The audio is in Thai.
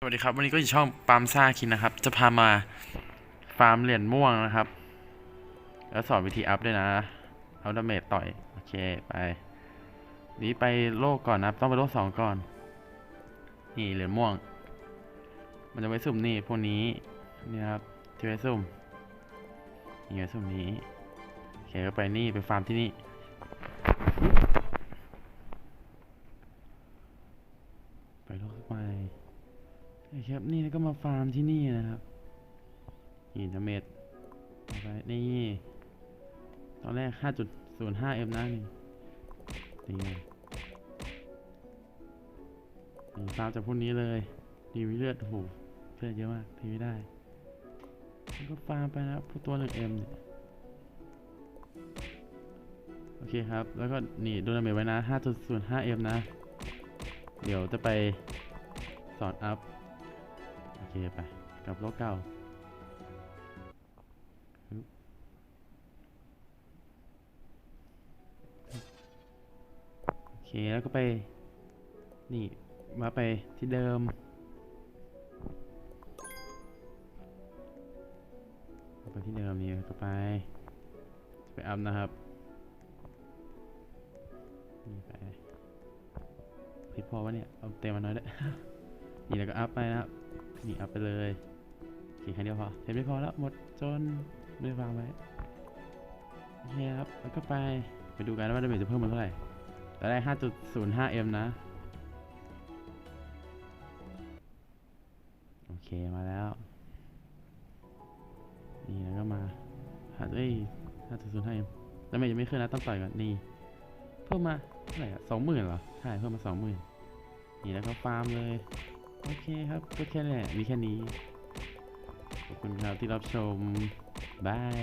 สวัสดีครับ วันนี้ก็อยู่ช่องปามซ่าคินนะครับ จะพามาฟาร์มเหรียญม่วงนะครับ แล้วสอนวิธีอัพด้วยนะ เอาดาเมจต่อย โอเคไป นี้ไปโลกก่อนนะครับ ต้องไปโลกสองก่อน นี่เหรียญม่วง มันจะไว้สุ่มนี่พวกนี้ นี่ครับที่ไว้สุ่มนี่ไว้สุ่มนี้โอเคก็ไปนี่ไปฟาร์มที่นี่ ไปโลกใหม่ โอเครับ นี่แล้วก็มาฟาร์มที่นี่นะครับ นี่ดาเมจเอไปนี่ ตอนแรก 5.05 m นะนี่นี่นี่ฟาร์มจากพวกนี้เลยดีวิเลือดโอ้โหเลือดเยอะมากทีไม่ได้แล้วก็ฟาร์มไปนะครับพวกตัว 1m เนี่ยโอเคครับ แล้วก็นี่ดูดาเมจไว้นะ 5.05 m นะ เดี๋ยวจะไปสอนอัพ เคไปกับโลกเก่าโอเคแล้วก็ไป นี่ มาไปที่เดิมไปที่เดิมนี่ก็ไป ไปอัพนะครับนี่ไปผิดพอวะเนี่ย เอาเต็มมาหน่อยด้วยนี่แล้วก็อัพไปนะครับ นี่เอัพไปเลยขี่ครั้งเดียวพอเสร็จไม่พอแล้วหมดจนไม่ได้วางไว้โอเคครับแล้วก็ไปไปดูกันว่าดาเมจจะเพิ่มมาเท่าไหร่แต่ได้ 5.05m นะ โอเคมาแล้ว นี่แล้วก็มาหาเอ้ย 5.05m ดาเมจยังไม่ขึ้นนะต้องต่อยก่อนนี่ เพิ่มมาเท่าไหร่อะ20,000เหรอ ใช่ เพิ่มมา20,000นี่แล้วก็ฟาร์มเลย โอเคครับก็แค่นี้แหละมีแค่นี้ ขอบคุณครับที่รับชม บาย